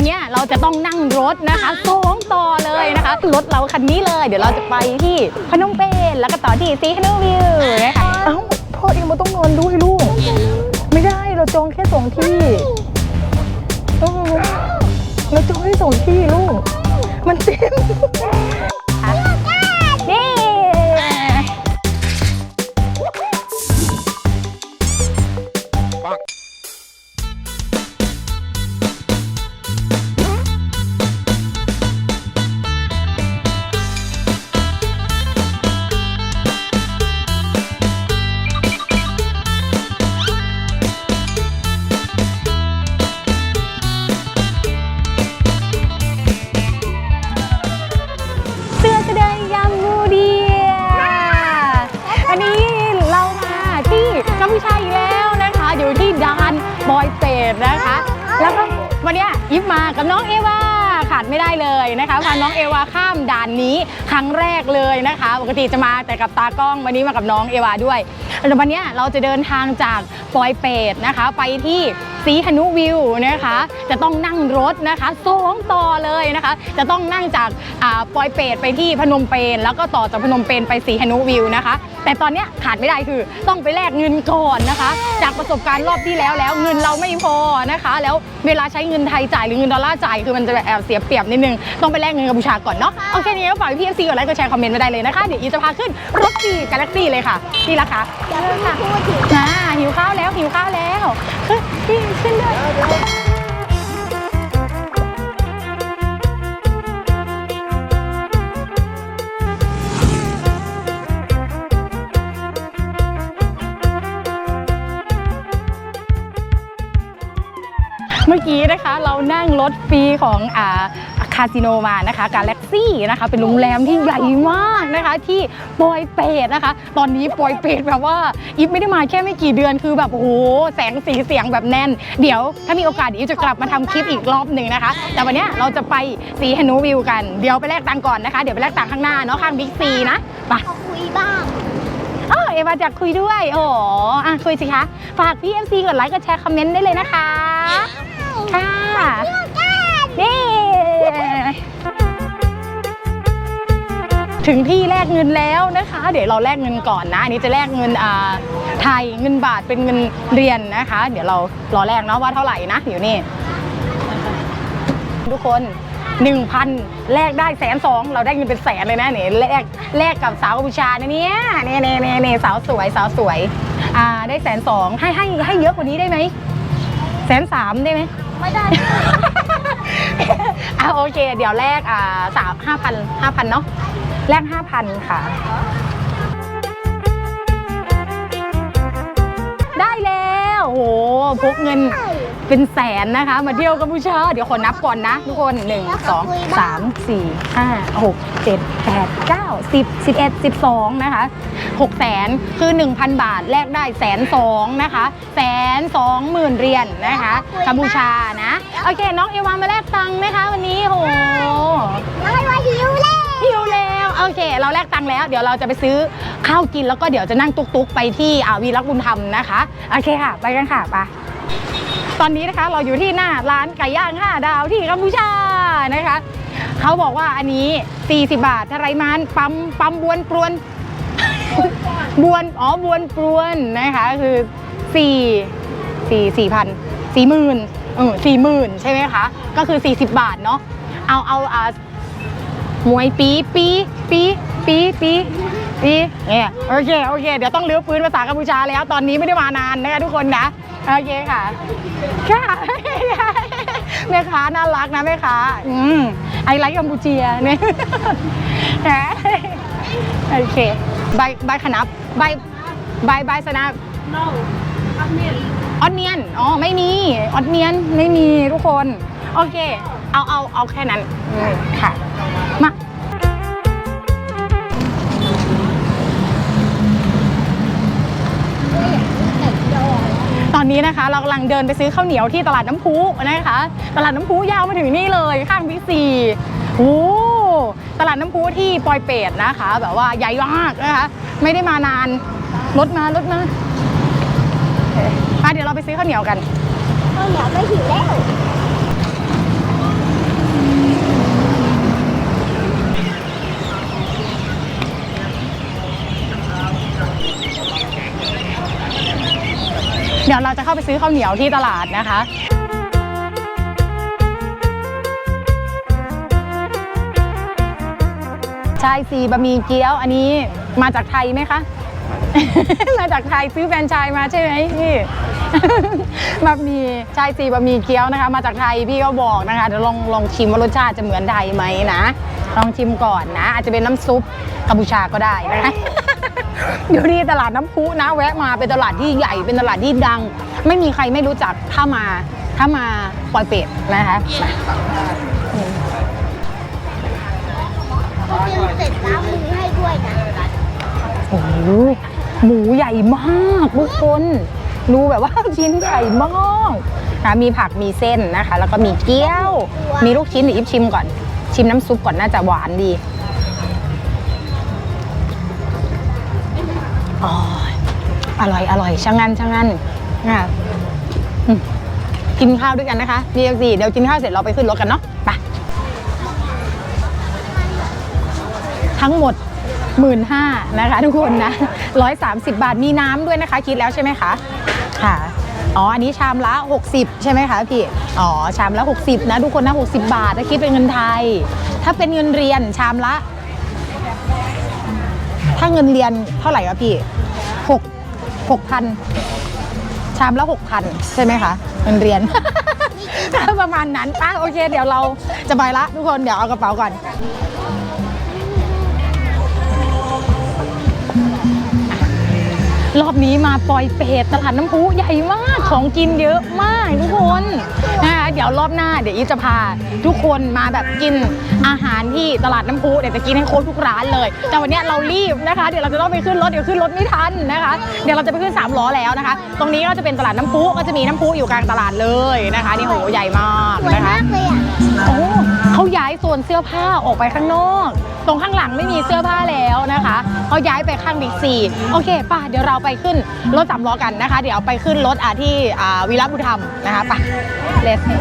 วันนี้เราจะต้องนั่งรถนะคะสองต่อเลยนะคะ รถเราคันนี้เลย เดี๋ยวเราจะไปที่พนมเปญแล้วก็ต่อที่ซีฮันวิวนะคะเอ้าพ่อเองมาต้องนอนด้วยลูก ไม่ได้เราจองแค่สองที่เราจองแค่สองที่ลูก มันเต็ม ใช่แล้วนะคะ อยู่ที่ดานบอยเตดนะคะ แล้วก็วันนี้ยิปมากับน้องเอวาขาดไม่ได้เลยนะคะพาน้องเอวาข้ามด่านนี้ครั้งแรกเลยนะคะ ปกติจะมาแต่กับตากล้องวันนี้มากับน้องเอวาด้วยแล้ววันนี้เราจะเดินทางจากปอยเปดนะคะ ไปที่ สีหนุวิวนะคะ จะต้องนั่งรถนะคะสองต่อเลยนะคะ จะต้องนั่งจากอ่าปอยเปดไปที่พนมเปญแล้วก็ต่อจากพนมเปญไปสีหนุวิวนะคะ แต่ตอนเนี้ยขาดไม่ได้คือต้องไปแลกเงินก่อนนะคะ จากประสบการณ์รอบที่แล้วแล้วเงินเราไม่พอนะคะ แล้วเวลาใช้เงินไทยจ่ายหรือเงินดอลลาร์จ่ายคือมันจะแบบแอบเสียเปรียบนิดนึงต้องไปแลกเงินกัมพูชาก่อนเนาะโอเคนี้ก็ฝากพี่เอฟซีกดไลค์กดแชร์คอมเมนต์มาได้เลยนะคะเดี๋ยวอีจะพาขึ้นรถฟีกาแล็กซี่เลยค่ะนี่ละค่ะอย่าเพิ่งพูดถึงอ่าหิวข้าวแล้วหิวข้าวแล้วขึ้นพี่ขึ้นเลยเมื่อกี้นะคะเรานั่งรถฟรีของอ่าาสิโนมานะคะกาแล็กซี่นะคะ เป็นโรงแรมที่ใหญ่มากนะคะ ที่ปอยเปตนะคะ ตอนนี้ปอยเปตแบบว่าอีฟไม่ได้มาแค่ไม่กี่เดือนคือแบบโอ้โหแสงสีเสียงแบบแน่น เดี๋ยวถ้ามีโอกาสเดี๋ยวอีฟจะกลับมาทำคลิปอีกรอบหนึ่งนะคะ แต่วันเนี้ยเราจะไปสีฮนูวิวกันเดี๋ยวไปแลกตังค์ก่อนนะคะเดี๋ยวไปแลกตังค์ข้างหน้าเนาะข้างบิ๊กซีนะไปเขาคุยบ้างเออเอวาจะคุยด้วยโอ้โหอะคุยสิคะฝากพี่เอฟซีกดไลค์กดแชร์คอมเมนต์ได้เลยนะคะค่ะนี่ ถึงที่แลกเงินแล้วนะคะ เดี๋ยวเราแลกเงินก่อนนะอันนี้จะแลกเงินอ่าไทยเงินบาทเป็นเงินเรียนนะคะ เดี๋ยวเรารอแลกเนาะว่าเท่าไหร่นะเดี๋ยวนี่ ทุกคน 1,000แลกได้แสนสองเราได้เงินเป็นแสนเลยนะเนี่ยแลกแลกกับสาวกัมพูชานะเนี่ยเน่เน่เน่เน่สาวสวยสาวสวยอ่าได้แสนสองให้ให้ให้เยอะกว่านี้ได้ไหมแสนสามได้ไหมไม่ได้ อะโอเค เดี๋ยวแลกอ่าสามห้าพันห้าพันเนาะแลกห้าพันค่ะ ได้แล้วโอ้โหพกเงิน เป็นแสนนะคะ มาเที่ยวกัมพูชาเดี๋ยวขอนับก่อนนะ ทุกคนหนึ่งสองสามสี่ห้าหกเจ็ดแปดเก้าสิบสิบเอ็ดสิบสองนะคะหกแสนคือหนึ่งพันบาทแลกได้แสนสองนะคะแสนสองหมื่นเหรียญนะคะกัมพูชานะ โอเค น้องเอวามาแลกตังค์นะคะวันนี้โหน้อยว่าหิวแล้วหิวแล้ว โอเค เราแลกตังค์แล้ว เดี๋ยวเราจะไปซื้อข้าวกินแล้วก็เดี๋ยวจะนั่งตุกๆ ไปที่อาวีรักบุญธรรมนะคะ โอเคค่ะ ไปกันค่ะไป ตอนนี้นะคะเราอยู่ที่หน้าร้านไก่ย่าง5ดาวที่กัมพูชานะคะเขาบอกว่าอันนี้ 40 บาทอะไรมันปั๊มปั๊มบวนปรวนบวนอ๋อบวนปรวนนะคะคือ4 4 4พันสี่หมื่นเออสี่หมื่นใช่ไหมคะ ก็คือ 40 บาทเนาะเอาเอาอ่า มวยปีปีปีปีปีปีเนี่ยโอเคโอเค เดี๋ยวต้องเลี้ยวปืนภาษากัมพูชาแล้วตอนนี้ไม่ได้มานานนะคะทุกคนนะโอเคค่ะค่ะแม่ค้าน่ารักนะแม่ค้าอืมไอไลค์กัมพูเชียเนี่ยนะโอเคใบใบขนับใบใบใบสนับ no อันนี้ออนเนียนอ๋อไม่มีออนเนียนไม่มีทุกคน โอเค เอาเอาเอาแค่นั้นอืมค่ะ มาตอนนี้นะคะ เรากำลังเดินไปซื้อข้าวเหนียวที่ตลาดน้ำพุนะคะ ตลาดน้ำพุยาวมาถึงนี่เลยข้างบิ๊กซีโอ้ตลาดน้ำพุที่ปอยเปตนะคะ แบบว่าใหญ่มากนะคะ ไม่ได้มานานรถมารถมาอะเดี๋ยวเราไปซื้อข้าวเหนียวกันข้าวเหนียวไม่หิวแล้ว เดี๋ยวเราจะเข้าไปซื้อข้าวเหนียวที่ตลาดนะคะชายสีบะหมี่เกี๊ยวอันนี้มาจากไทยไหมคะ มาจากไทยซื้อแฟนชส์มาใช่ไหมพี่บะหมี่ชายสีบะหมี่เกี๊ยวนะคะ มาจากไทยพี่ก็บอกนะคะเดี๋ยวลองลองชิมว่ารสชาติจะเหมือนไทยไหมนะลองชิมก่อนนะ อาจจะเป็นน้ำซุปกัมพูชาก็ได้นะคะ อยู่ที่ตลาดน้ำพุนะแวะมาเป็นตลาดที่ใหญ่เป็นตลาดที่ดัง ไม่มีใครไม่รู้จักถ้ามาถ้ามาปอยเป็ดนะคะเขากินเสร็จแล้วมือให้ด้วยนะโอ้โหหมูใหญ่มากทุกคนดูแบบว่าชิ้นใหญ่มากนะมีผักมีเส้นนะคะ แล้วก็มีเกี๊ยว มีลูกชิ้นเดี๋ยวอิฟชิมก่อน ชิมน้ำซุปก่อนน่าจะหวานดี อร่อยอร่อยช่างงันช่างงันนะคะกินข้าวด้วยกันนะคะเดียวสิเดี๋ยวกินข้าวเสร็จเราไปขึ้นรถกันเนาะไปทั้งหมด1 5ื่นห้านะคะ ทุกคนนะ130บาทมีน้ำด้วยนะคะ คิดแล้วใช่ไหมคะค่ะอ๋อ อันนี้ชามละ 60 ใช่ไหมคะพี่ อ๋อ ชามละ 60 นะ ทุกคนนะ 60 บาทถ้าคิดเป็นเงินไทย ถ้าเป็นเงินเรียนชามละ ถ้าเงินเรียนเท่าไหร่คะพี่ 6,000 ชามละ 6,000 ใช่ไหมคะเงินเรียน ประมาณนั้นป้าโอเค เดี๋ยวเราจะไปละทุกคนเดี๋ยวเอากระเป๋าก่อนรอบนี้มาปล่อยเป็ดตลาดน้ำพุใหญ่มากของกินเยอะมากทุกคน ดี๋ยวรอบหน้าเดี๋ยวอีฟจะพา ทุกคนมาแบบกินอาหารที่ตลาดน้ำพุเดี๋ยวจะกินให้ครบทุกร้านเลย แต่วันเนี้ยเรารีบนะคะ เดี๋ยวเราจะต้องไปขึ้นรถเดี๋ยวขึ้นรถไม่ทันนะคะ เดี๋ยวเราจะไปขึ้นสามล้อแล้วนะคะ ตรงนี้ก็จะเป็นตลาดน้ำพุก็จะมีน้ำพุอยู่กลางตลาดเลยนะคะนี่โหใหญ่มากสวยนะคะมากเลยอะโอ้เขาย้ายโซนเสื้อผ้าออกไปข้างนอก ตรงข้างหลังไม่มีเสื้อผ้าแล้วนะคะเขาย้ายไปข้างบิ๊กซีโอเคป่ะเดี๋ยวเราไปขึ้นรถสามล้อกันนะคะ เดี๋ยวไปขึ้นรถอ่าที่อ่าวีรบุญธรรมนะคะไป่ะ let's go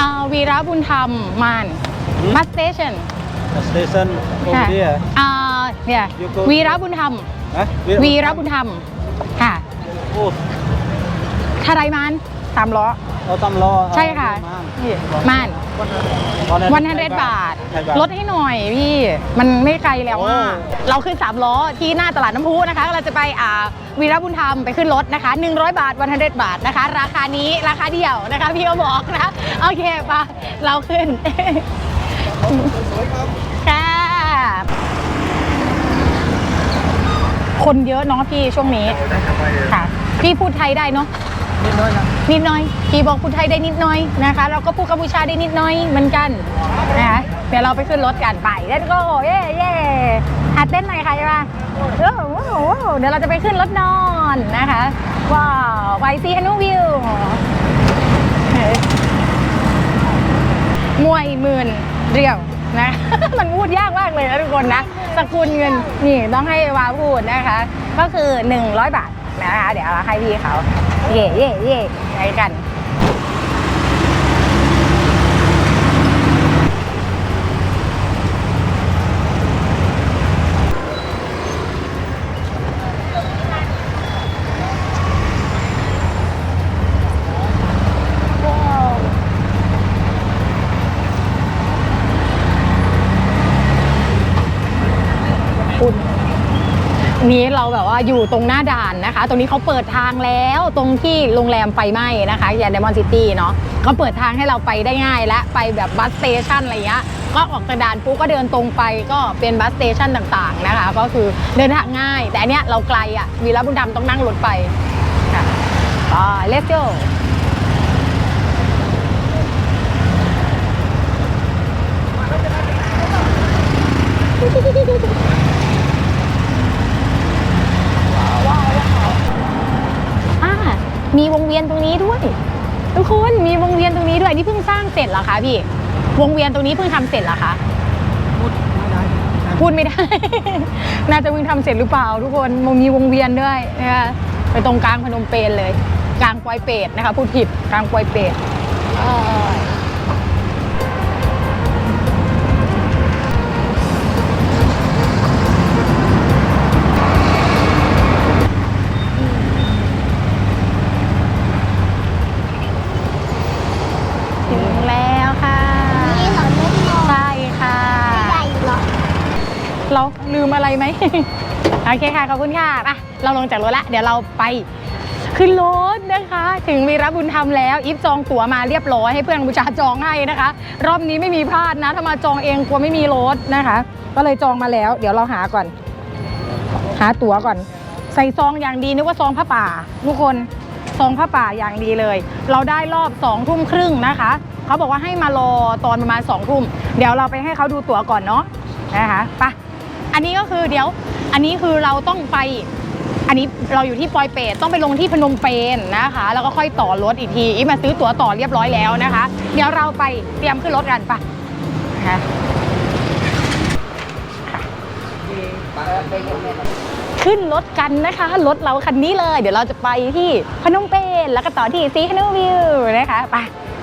อ่าวีรบุญธรรมมานมัสเตชัน Station over ค่ะ there. อ่าเนี่ย You go วีรบุญธรรม Huh? วีรบุญธรรม ค่ะ Oh, ทารายมานสามล้อ oh, tam lo. ใช่ค่ะนี่ม่าน วันฮันเดบาท ลดให้หน่อยพี่ มันไม่ไกลแล้วว่าเราขึ้นสามล้อที่หน้าตลาดน้ำพุนะคะ เราจะไปอ่าวีรบุญธรรมไปขึ้นรถนะคะ 100 บาทวันฮันเดบาทนะคะ ราคานี้ราคาเดียวนะคะ พี่ก็บอกนะ โอเคปะเราขึ้นค่ะคนเยอะเนาะพี่ช่วงนี้ค่ะ พี่พูดไทยได้เนาะ นิดหน่อยพี่บอกพูดไทยได้นิดหน่อยนะคะ เราก็พูดกัมพูชาได้นิดหน่อยเหมือนกันนะคะเดี๋ยวเราไปขึ้นรถกันไปเล่นก็เย่เย่หัดเต้นหน่อยค่ะใช่ปะเออว้าวเดี๋ยวเราจะไปขึ้นรถนอนนะคะว้าวไปซีฮันนูวิวมวยหมื่นเรียวนะ มันพูดยากมากเลยนะทุกคนนะสกุลเงินนี่ต้องให้วาพูดนะคะ ก็คือ 100 บาท นะคะ เดี๋ยวเราให้พี่เขา เย่เย่เย่ไปกัน นี้เราแบบว่าอยู่ตรงหน้าด่านนะคะ ตรงนี้เขาเปิดทางแล้วตรงที่โรงแรมไฟไหม้นะคะยานเดมอนซิตี้เนาะก็เปิดทางให้เราไปได้ง่ายและไปแบบบัสสเตชันอะไรเงี้ยก็ออกจากด่านปุ๊บก็เดินตรงไปก็เป็นบัสสเตชันต่างๆนะคะ ก็คือเดินทางง่าย แต่อันเนี้ยเราไกลอะ่ะวีรบุญธรรมต้องนั่งรถไปค่ะไป let's go อ่า มีวงเวียนตรงนี้ด้วย ทุกคนมีวงเวียนตรงนี้ด้วยนี่เพิ่งสร้างเสร็จเหรอคะพี่ วงเวียนตรงนี้เพิ่งทำเสร็จเหรอคะพูดไม่ได้ น่าจะเพิ่งทำเสร็จหรือเปล่า ทุกคนมันมีวงเวียนด้วยนะคะไปตรงกลางพนมเปญเลย กลางปอยเปตนะคะพูดผิดกลางปอยเปต มอะไรไหม โอเคค่ะ ขอบคุณค่ะไปเราลงจากรถละ เดี๋ยวเราไปขึ้นรถนะคะ ถึงวีรบุญธรรมแล้วอีฟจองตั๋วมาเรียบร้อยให้เพื่อนบูชาจองให้นะคะ รอบนี้ไม่มีพลาดนะ ถ้ามาจองเองกลัวไม่มีรถนะคะ ก็เลยจองมาแล้ว เดี๋ยวเราหาก่อน หาตั๋วก่อน ใส่ซองอย่างดีนึกว่าซองผ้าป่า ทุกคนซองผ้าป่าอย่างดีเลย เราได้รอบสองทุ่มครึ่งนะคะ เขาบอกว่าให้มารอตอนประมาณสองทุ่ม เดี๋ยวเราไปให้เขาดูตั๋วก่อนเนาะนะคะไป อันนี้ก็คือเดี๋ยว อันนี้คือเราต้องไป อันนี้เราอยู่ที่ปอยเปตต้องไปลงที่พนมเปญนะคะ แล้วก็ค่อยต่อรถอีกทีอีฟมาซื้อตั๋วต่อเรียบร้อยแล้วนะคะ เดี๋ยวเราไปเตรียมขึ้นรถกันไปะนะคะขึ้นรถกันนะคะ รถเราคันนี้เลย เดี๋ยวเราจะไปที่พนมเปญแล้วก็ต่อที่ซีคานวิวนะคะไป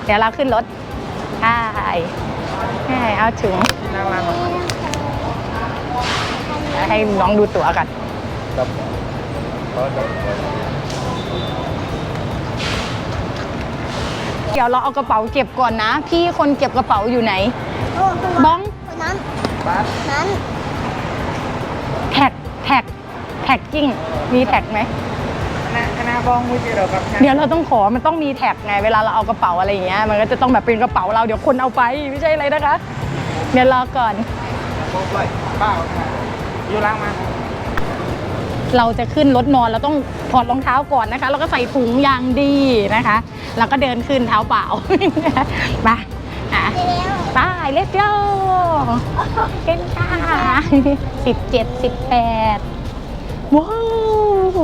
เดี๋ยวเราขึ้นรถใช่ใช่เอาถึง ให้น้องดูตั๋วกันเดี๋ยวเราเอากระเป๋าเก็บก่อนนะ พี่คนเก็บกระเป๋าอยู่ไหนโอ้ตัวบ้องคนนั้นนั้นแท็กแท็กแท็กกิ้ง มีแท็กไหมคณะบ้องมุจิโรกับเดี๋ยวเราต้องขอ มันต้องมีแท็กไง เวลาเราเอากระเป๋าอะไรอย่างเงี้ย มันก็จะต้องแบบเป็นกระเป๋าเรา เดี๋ยวคนเอาไป ไม่ใช่อะไรนะคะ เดี๋ยวรอก่อนเปล่าอ ยู่ล่างมา เราจะขึ้นรถนอนเราต้องถอดรองเท้าก่อนนะคะ แล้วก็ใส่ถุงยางดีนะคะ แล้วก็เดินขึ้นเท้าเปล่าไปอะไปแล้วไป let's go เป็นค่ะสิบเจ็ดสิบแปดว้าวโห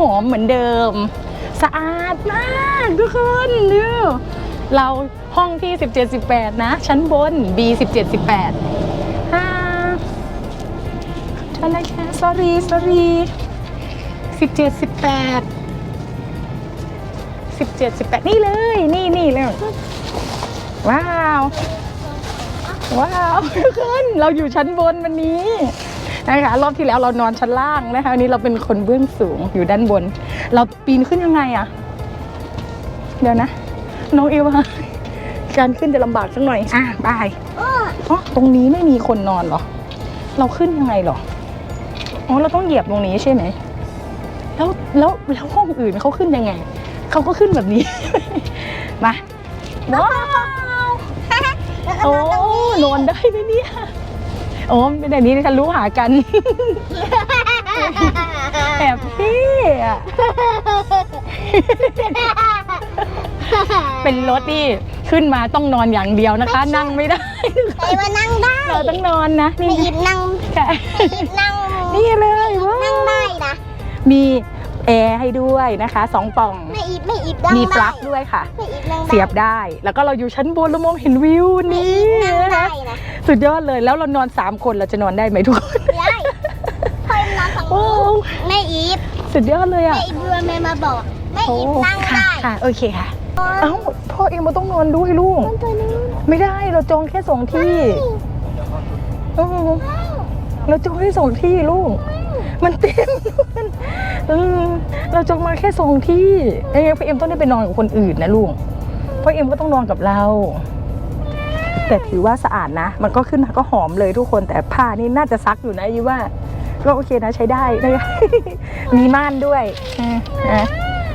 หอมเหมือนเดิม สะอาดมากทุกคนดูเราห้องที่ 17 18 นะ ชั้นบน B 17 18 เท่าไหรคะ sorry sorry 17 18 17 18นี่เลย นี่นี่เลยว้าว ว้าวทุกคนเราอยู่ชั้นบนวันนี้นะคะรอบที่แล้วเรานอนชั้นล่างนะคะวันนี้เราเป็นคนเบื้องสูงอยู่ด้านบน เราปีนขึ้นยังไงอะเดี๋ยวนะ น้องเอวาการขึ้นจะลำบากสักหน่อย อะบายโอ้อ๋อตรงนี้ไม่มีคนนอนเหรอ เราขึ้นยังไงเหรอ อ๋อเราต้องเหยียบตรงนี้ใช่ไหมแล้วแล้วแล้วห้องอื่นเขาขึ้นยังไงเขาก็ขึ้นแบบนี้ มาว้าวแล้วก็โอ้นอนตรงนี้นอนได้ไหมเนี่ยโอ้เป็นแบบนี้ฉันรู้หากันแอบพี่อะเป็นรถที่ขึ้นมาต้องนอนอย่างเดียวนะคะ นั่งไม่ได้ไปมานั่งได้เราต้องนอนนะไม่นี่อิบนั่งค่ะไม่อิบนั่ง นี่เลยว้านั่งวได้นะมีแอร์ให้ด้วยนะคะสองปล่อง ไม่อิบไม่อิบนั่งมีปได้ลั๊กด้วยค่ะ ไม่อิบนั่งได้เสียบได้ แล้วก็เราอยู่ชั้นบนเรามองเห็นวิวไม่นี้อิบนั่งนะได้คะนะสุดยอดเลย แล้วเรานอนสามคนเราจะนอนได้ไหมทุกคน ได้คอยนอนฝั่งโอ้ นู้นไม่อิบสุดยอดเลยไม่อะอิบด้วยแม่มาบอก ไม่โอ้อิบนั่งค่ะ ได้ค่ะ โอเคค่ะ เอ้า พ่อเองมาต้องนอนด้วยลูกนอนตัวนี้ไม่ได้ เราจองแค่สองที่เออ เราจองแค่สองที่ลูก มันเต็มเออเราจองมาแค่สองที่เอ้ยพ่อเอ็มต้องได้ไปนอนกับคนอื่นนะลูกพ่อเอ็มก็ต้องนอนกับเรา แต่ถือว่าสะอาดนะ มันก็ขึ้นมาก็หอมเลยทุกคนแต่ผ้านี่น่าจะซักอยู่นะยี่ว่า ก็โอเคนะใช้ได้นะมีม่านด้วยอะอะ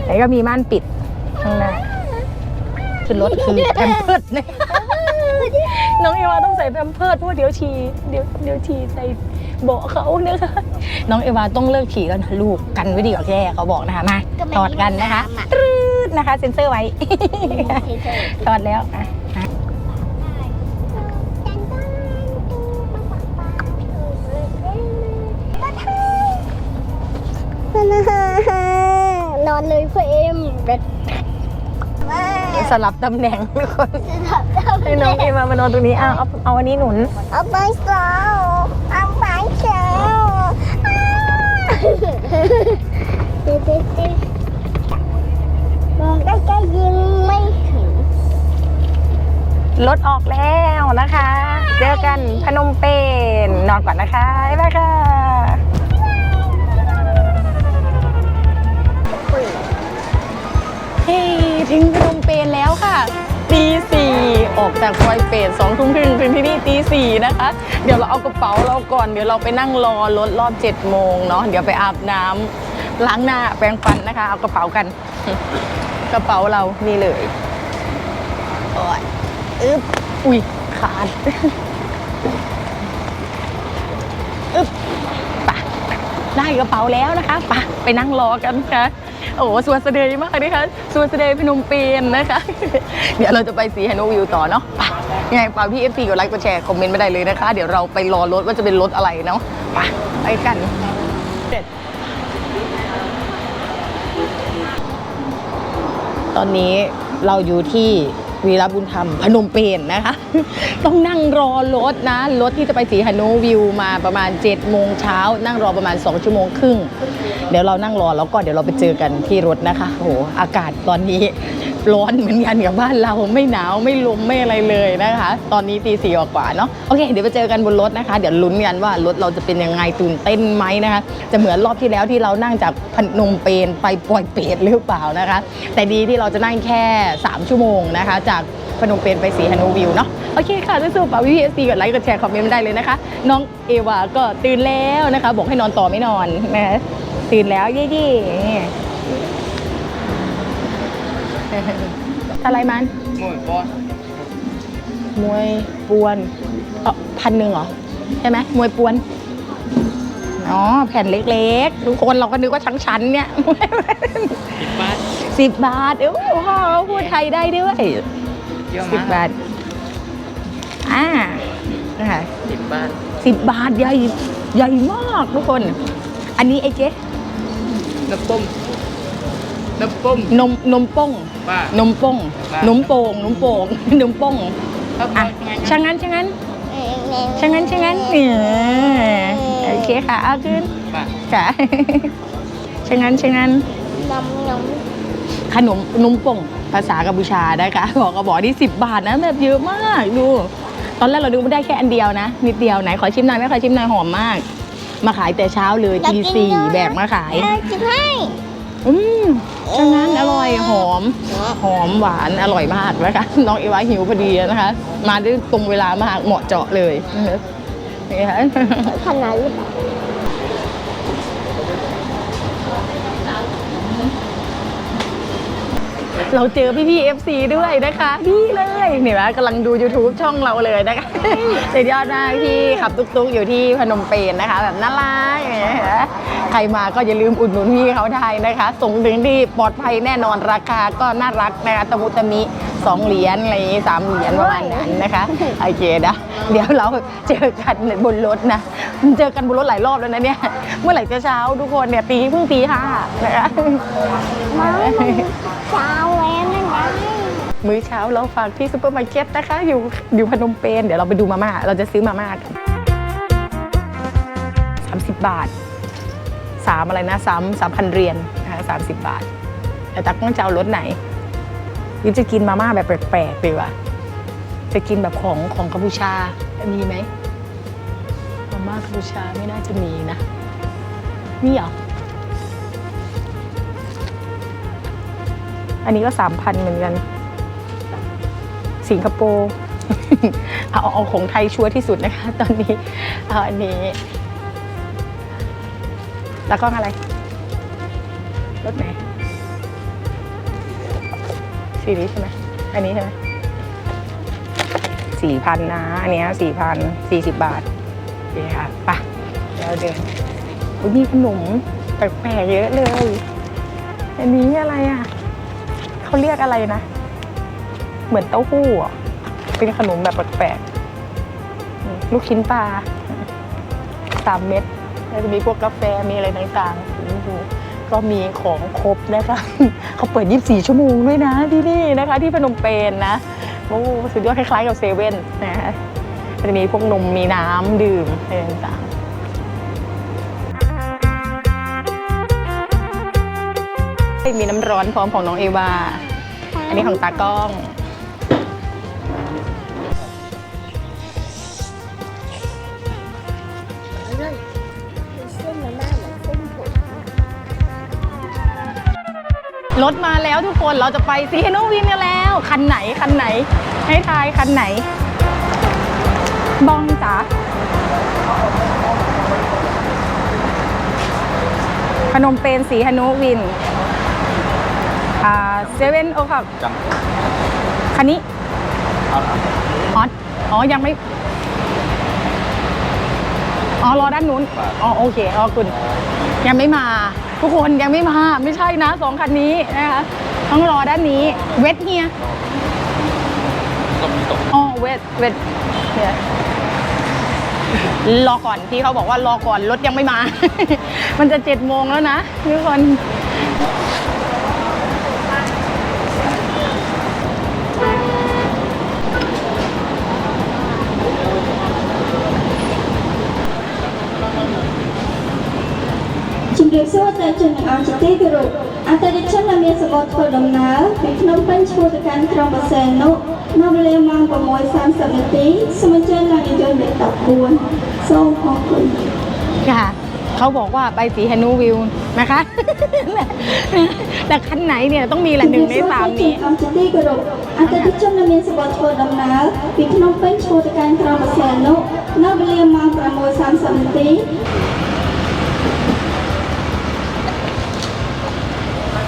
ไหนก็มีม่านปิดข้างหน้าขึ้นรถคือแพมเพิร์ดนะน้องเอวาต้องใส่แพมเพิร์ดเพราะว่าเดี๋ยวฉี่เดี๋ยวเดี๋ยวฉี่ใส่ บาะเขานะคะน้องเอวาต้องเลิกฉี่แล้วนะลูกกันไว้ดีกว่าแย่เขาบอกนะคะมาถอดกันนะคะตรืดนะคะเซ็นเซอร์ไว้ถอดแล้วอะอะนอนเลยพ่อเอ็มแบบสลับตำแหน่งทุกคนให้น้องเอวามานอนตรงนี้อะเอาเอาอันนี้หนุนเอาไปสาวเอาไปสาว มองใกล้ๆยิงไม่ถึงรถออกแล้วนะคะ เจอกันพนมเปญนอนก่อนนะคะบ๊ายบายค่ะเฮ้ยถึงพนมเปญแล้วค่ะ ตีสี่ออกจากปอยเปรตสองทุ่มครึ่งถึงที่นี่ตีสี่นะคะ เดี๋ยวเราเอากระเป๋าเราก่อน เดี๋ยวเราไปนั่งรอรถรอบเจ็ดโมงเนาะ เดี๋ยวไปอาบน้ำล้างหน้าแปรงฟันนะคะ เอากระเป๋ากัน กระเป๋าเรานี่เลยโอ้ยอึ๊บ อุ้ยขาดอึ๊บปะได้กระเป๋าแล้วนะคะปะไปนั่งรอกันค่ะ โอ้โหสวนเสดยมากนะคะสวนเสดยพนมเปญนะคะ เดี๋ยวเราจะไปสีฮานวิวต่อเนาะไปยังไงฝากพี่เอฟซีกดไลค์กดแชร์คอมเมนต์ไม่ได้เลยนะคะ เดี๋ยวเราไปรอรถว่าจะเป็นรถอะไรเนาะไปไปกันเด็ดตอนนี้เราอยู่ที่ วีรบุญธรรมพนมเปญนะคะ ต้องนั่งรอรถนะ รถที่จะไปสีฮานวิวมาประมาณ7จ็ดโมงเช้า นั่งรอประมาณ 2 ชั่วโมงครึ่ง เดี๋ยวเรานั่งรอแล้วก็เดี๋ยวเราไปเจอกันที่รถนะคะโอ้โหอากาศตอนนี้ ร้อนเหมือนกันกับบ้านเราไม่หนาวไม่ลมไม่อะไรเลยนะคะ ตอนนี้ตีสี่กว่าเนาะโอเค เดี๋ยวไปเจอกันบนรถนะคะ เดี๋ยวลุ้นกันว่ารถเราจะเป็นยังไงตื่นเต้นไหมนะคะ จะเหมือนรอบที่แล้วที่เรานั่งจากพนมเปญไปปล่อยเปรตหรือเปล่านะคะ แต่ดีที่เราจะนั่งแค่ 3 ชั่วโมงนะคะ จากพนมเปญไปสีฮานูวิวเนาะโอเคค่ะสู้ๆฝากพี่พีเอสซีกดไลค์กดแชร์คอมเมนต์ได้เลยนะคะ น้องเอวาก็ตื่นแล้วนะคะ บอกให้นอนต่อไม่นอนนะคะตื่นแล้วเย่ๆ อะไรมันหมวยบอลมวยปวนเออพันหนึ่งเหรอ ใช่ไหมมวยปวน อ๋อ แผ่นเล็กๆ ทุกคนเราก็นึกว่าชั้นๆเนี่ยสิบบาทสิบบาท เอ้ยพ่อเขาพูดไทยได้ด้วยเยอะสิบมากบาท อ่านะคะสิบบาทสิบบาทใหญ่ใหญ่มากทุกคน อันนี้ไอ้เจ๊น้ำปุ้ม น้ำปุ้ม นมนมป้งบ้านมป้งบ้านมโป่งนมโป่ง นมป้งครับอะช่างงั้นช่างงั้นช่างงั้นช่างงั้นเนี่ยโอเคค่ะ เอาขึ้นบ้านค่ะช่างงั้นช่างงั้น นมนมขนมนมป่งภาษากัมพูชานะคะบอกกระบอกที่สิบบาทนะแบบเยอะมากดู ตอนแรกเราดูไม่ได้แค่อันเดียวนะ นิดเดียวไหนขอชิมหน่อยไหมขอชิมหน่อยหอมมาก มาขายแต่เช้าเลยตีสี่แบกมาขาย เออจะให้อืมฉะนั้นอร่อ ยหอม หอมหวานอร่อยมากนะคะน้องเอวาหิวพอดีนะคะ มาได้ตรงเวลามากเหมาะเจาะเลยนี่ค่ะขนาดหรือเปล่า เราเจอพี่พี่เอฟซีด้วยนะคะพี่เลยเห็นไหมกำลังดู YouTube ช่องเราเลยนะคะสุดยอดมากพี่ขับตุ๊กๆอยู่ที่พนมเปญนะคะ แบบน่ารักอย่างเงี้ยนะใครมาก็อย่าลืมอุดหนุนพี่เขาได้นะคะ ส่งถึงที่ปลอดภัยแน่นอนราคาก็น่ารักนะคะตะมุตะมิสองเหรียญอะไรอย่างงี้สามเหรียญประมาณนั้นนะคะโอเคนะเดี๋ยวเราเจอกันบนรถนะเจอกันบนรถหลายรอบแล้วนะเนี่ยเมื่อไหร่จะเช้าทุกคนเนี่ยตีเพิ่งตีห้านะคะมา เช้าแล้วนั่นไงมื้อเช้าเราฝากที่ซูเปอร์มาร์เก็ตนะคะ อยู่อยู่พนมเปญเดี๋ยวเราไปดูมาม่าเราจะซื้อมาม่ากันสามสิบบาทสามอะไรนะสามสามพันเรียญนะคะสามสิบบาท แต่ตักต้องจะเอารถไหนยิจะกินมาม่าแบบแปลกๆดีกว่าจะกินแบบของของกัมพูชา มีไหมมาม่ากัมพูชาไม่น่าจะมีนะ มีเหรอ อันนี้ก็สามพันเหมือนกัน สิงคโปร์เอาเอาของไทยชัวร์ที่สุดนะคะ ตอนนี้เอาอันนี้ แล้วก็อะไรรถไหนสีนี้ใช่ไหมอันนี้ใช่ไหมสี่พันนะ อันนี้สี่พันสี่สิบบาทโอเคค่ะไปเราเดินอุ๊ยมีขนมแปลกๆเยอะเลย อันนี้อะไรอะ เขาเรียกอะไรนะ เหมือนเต้าหู้อะเป็นขนมแบบแปลกๆลูกชิ้นปลาสามเม็ดแล้วจะมีพวกกาแฟมีอะไรต่างๆก็มีของครบนะคะเขาเปิด 24 ชั่วโมงด้วยนะที่นี่นะคะ ที่พนมเปญนะโอ้สุดยอดคล้ายๆกับเซเว่นนะคะจะมีพวกนมมีน้ำดื่มอะไรต่างๆ มีน้ำร้อนพร้อมของน้องเอวา อันนี้ของตากล้อง รถมาแล้วทุกคนเราจะไปซีโนวินกันแล้ว คันไหนคันไหน ให้ทายคันไหน บองจ๋าพนมเปญสีหนุวิน อ่าเซเว่นโอคับจังคันนี้เอาละอ๋ออ๋อ ยังไม่ อ๋อ รอด้านนู้น อ๋อ โอเค อ๋อ คุณ ยังไม่มา ทุกคนยังไม่มา ไม่ใช่นะสองคันนี้นะคะ ต้องรอด้านนี้ เวทเฮียต้องมีตกอ๋อ เวท เวทเฮียรอก่อนพี่เขาบอกว่ารอก่อนรถยังไม่มา มันจะเจ็ดโมงแล้วนะทุกคน រាបសួរទៅជនទាំងអស់ជាទីគោរពអតិថិជនដែលមានសម្បត្តិធ្វើដំណើរពីភ្នំពេញឆ្ពោះទៅកាន់ក្រុងបាសែននោះនៅវេលាម៉ោង6:30នាទីសូមអញ្ជើញឡើងយានយន្តលេខ14សូមអរគុណ ค่ะ เขาบอกว่าไปสีฮนูวิวนะคะ แต่คันไหนเนี่ยต้องมีแหละหนึ่งในสามนี้ អស់ជាទីគោរពអតិថិជនដែលមានសម្បត្តិធ្វើដំណើរពីភ្នំពេញឆ្ពោះទៅកាន់ក្រុងបាសែននោះនៅវេលាម៉ោង6:30នាទី ร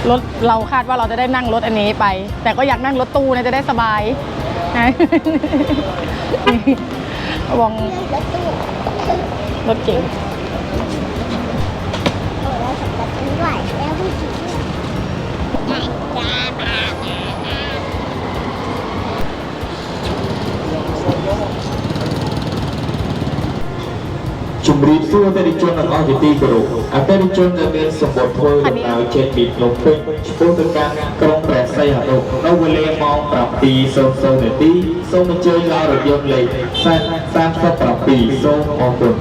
รถเราคาดว่าเราจะได้นั่งรถอันนี้ไป แต่ก็อยากนั่งรถตู้นะจะได้สบายนะระวังรถเก๋ง ជំរាបសួរអតិថិជនទាំងអស់ជាទីគោរពអតិថិជនដែលមានសម្បត្តិធ្វើដំណើរចេញពីភ្នំពេញឆ្ពោះទៅកាន់ក្រុងព្រះសីហនុនៅវេលាម៉ោង7:00នាទីសូមអញ្ជើញឡើងរថយន្តលេខ37សូមអរគុណ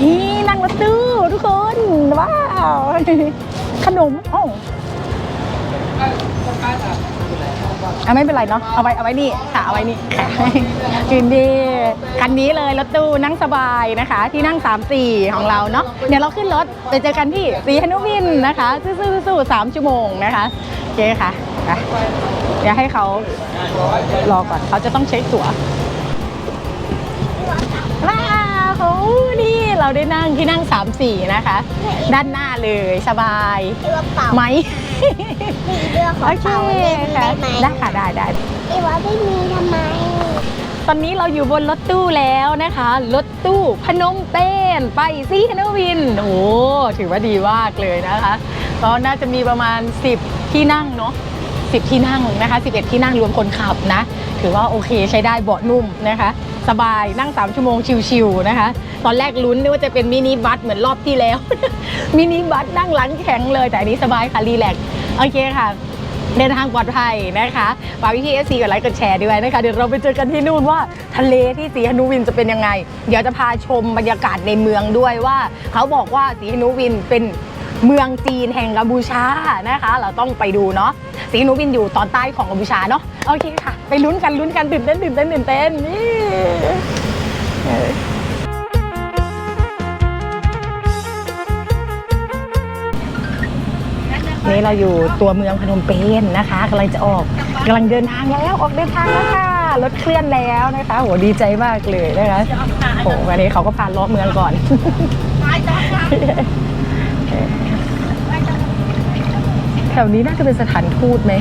นี่นั่งรถตู้ทุกคน ว้าว ขนมโอ้ เอาไม่เป็นไรเนาะเอาไว้เอาไว้นี่ค่ะเอาไว้นี่กินดีคันนี้เลยรถตู้นั่งสบายนะคะ ที่นั่ง 3 4 ของเราเนาะเดี๋ยวเราขึ้นรถไปเจอกันที่สีฮนุวินนะคะสู้ๆๆสามชั่วโมงนะคะโอเคค่ะเดี๋ยวให้เขารอก่อนเขาจะต้องเช็คตั๋วว้าวนี่เราได้นั่งที่นั่ง 3 4 นะคะ ด้านหน้าเลยสบายไหม เรื่องของโอเคเป่าเล่นค่ะได้ไหมได้ค่ะได้ได้ที่ว่าไม่มีทำไมตอนนี้เราอยู่บนรถตู้แล้วนะคะ รถตู้พนมเปญไปซีฮานวิน โอ้โหถือว่าดีมากเลยนะคะก็น่าจะมีประมาณ 10 ที่นั่งเนาะ10 ที่นั่งนะคะ 11 ที่นั่งรวมคนขับนะ ถือว่าโอเคใช้ได้เบาะนุ่มนะคะ สบายนั่ง 3 ชั่วโมงชิวๆนะคะ ตอนแรกลุ้นนึกว่าจะเป็นมินิบัสเหมือนรอบที่แล้ว มินิบัสนั่งหลังแข็งเลย แต่อันนี้สบายค่ะ รีแลกโอเคค่ะ เดินทางปลอดภัยนะคะฝากพี่เอฟซีกดไลค์กดแชร์ด้วยนะคะ เดี๋ยวเราไปเจอกันที่นู่นว่าทะเลที่สีหนุวินจะเป็นยังไง เดี๋ยวจะพาชมบรรยากาศในเมืองด้วยว่า เขาบอกว่าสีหนุวินเป็น เมืองจีนแห่งกัมพูชานะคะ เราต้องไปดูเนาะสีหนุวินอยู่ตอนใต้ของกัมพูชาเนาะโอเคค่ะ ไปลุ้นกันลุ้นกันตื่นเต้นตื่นเต้นตื่นเต้นนี่เออนี่เราอยู่ตัวเมืองพนมเปญนะคะกำลังจะออกกำลังเดินทางแล้วออกเดินทางแล้วค่ะรถเคลื่อนแล้วนะคะโหดีใจมากเลยนะคะโหวันนี้เขาก็พาล้อเมืองก่อน แถวนี้น่าจะเป็นสถานทูตไหม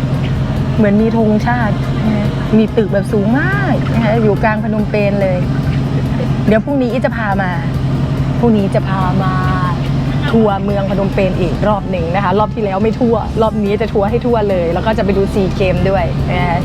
เหมือนมีธงชาติ มีตึกแบบสูงมากนะคะอยู่กลางพนมเปญเลย เดี๋ยวพรุ่งนี้อีจะพามา พรุ่งนี้จะพามาทัวร์เมืองพนมเปญอีกรอบหนึ่งนะคะ รอบที่แล้วไม่ทั่ว รอบนี้จะทัวร์ให้ทั่วเลย แล้วก็จะไปดูซีเกมด้วยนะคะ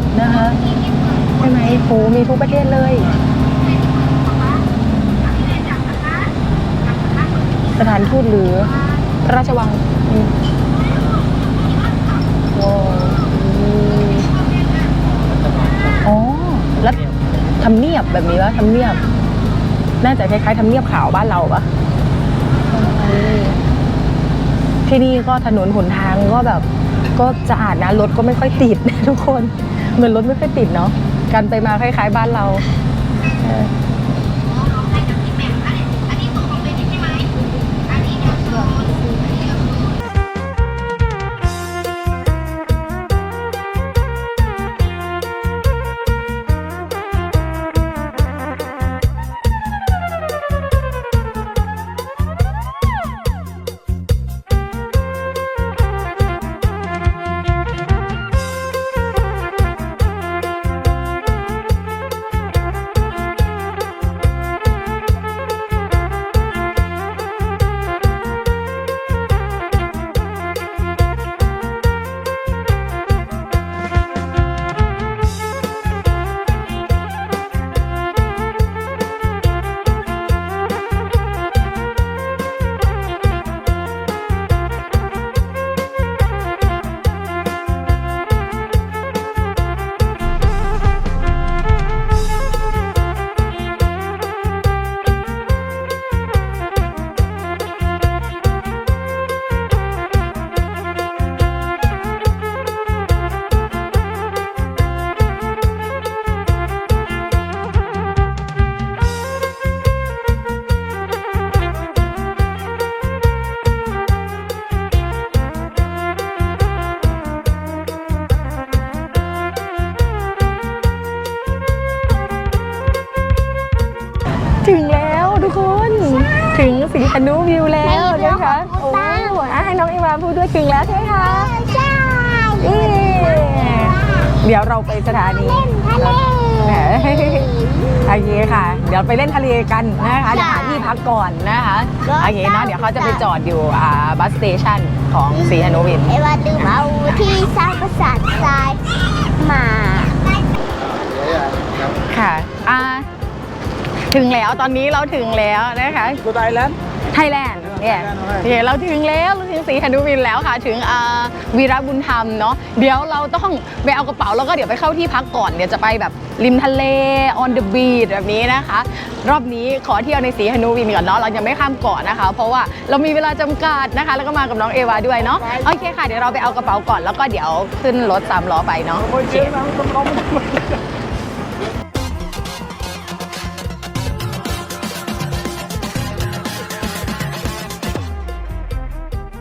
อันนี้น่าจะเป็นสถานทูตนะคะใช่ไหมโหมีทุกประเทศเลย สถานทูตหรือพระราชวังอืมว้าวอืมอ๋อแล้วทำเนียบแบบนี้วะทำเนียบ น่าจะคล้ายๆทำเนียบขาวบ้านเราปะที่นี่ก็ถนนหนทางก็แบบ ก็สะอาดนะรถก็ไม่ค่อยติดนะทุกคนเหมือนรถไม่ค่อยติดเนาะการไปมาคล้าย ๆ บ้านเรา ถึงแล้วใช่ไหมคะใช่เย้เดี๋ยวเราไปสถานีเล่นทะเลแหมโอเคค่ะ เดี๋ยวไปเล่นทะเลกันนะคะเดี๋ยวหาที่พักก่อนนะคะโอเคเนาะเดี๋ยวเขาจะไปจอดอยู่อ่าบัสสเตชันของสีหนุวินไอ้ว่าลืมเอาที่สร้างปราสาททรายมาค่ะอ่าถึงแล้วตอนนี้เราถึงแล้วนะคะ Go Thailand. ไทยแลนด์ เนี่ยโอเคเราถึงแล้วเราถึงสีหนุวินแล้วค่ะ ถึงอ่าวีระบุญธรรมเนาะเดี๋ยวเราต้องไปเอากระเป๋าแล้วก็เดี๋ยวไปเข้าที่พักก่อนเดี๋ยวจะไปแบบริมทะเล on the beach แบบนี้นะคะ รอบนี้ขอเที่ยวในสีหนุวินก่อนเนาะเรายังไม่ข้ามเกาะนะคะ เพราะว่าเรามีเวลาจำกัดนะคะ แล้วก็มากับน้องเอวาด้วยเนาะโอเคค่ะเดี๋ยวเราไปเอากระเป๋าก่อนแล้วก็เดี๋ยวขึ้นรถสามล้อไปเนาะโอเค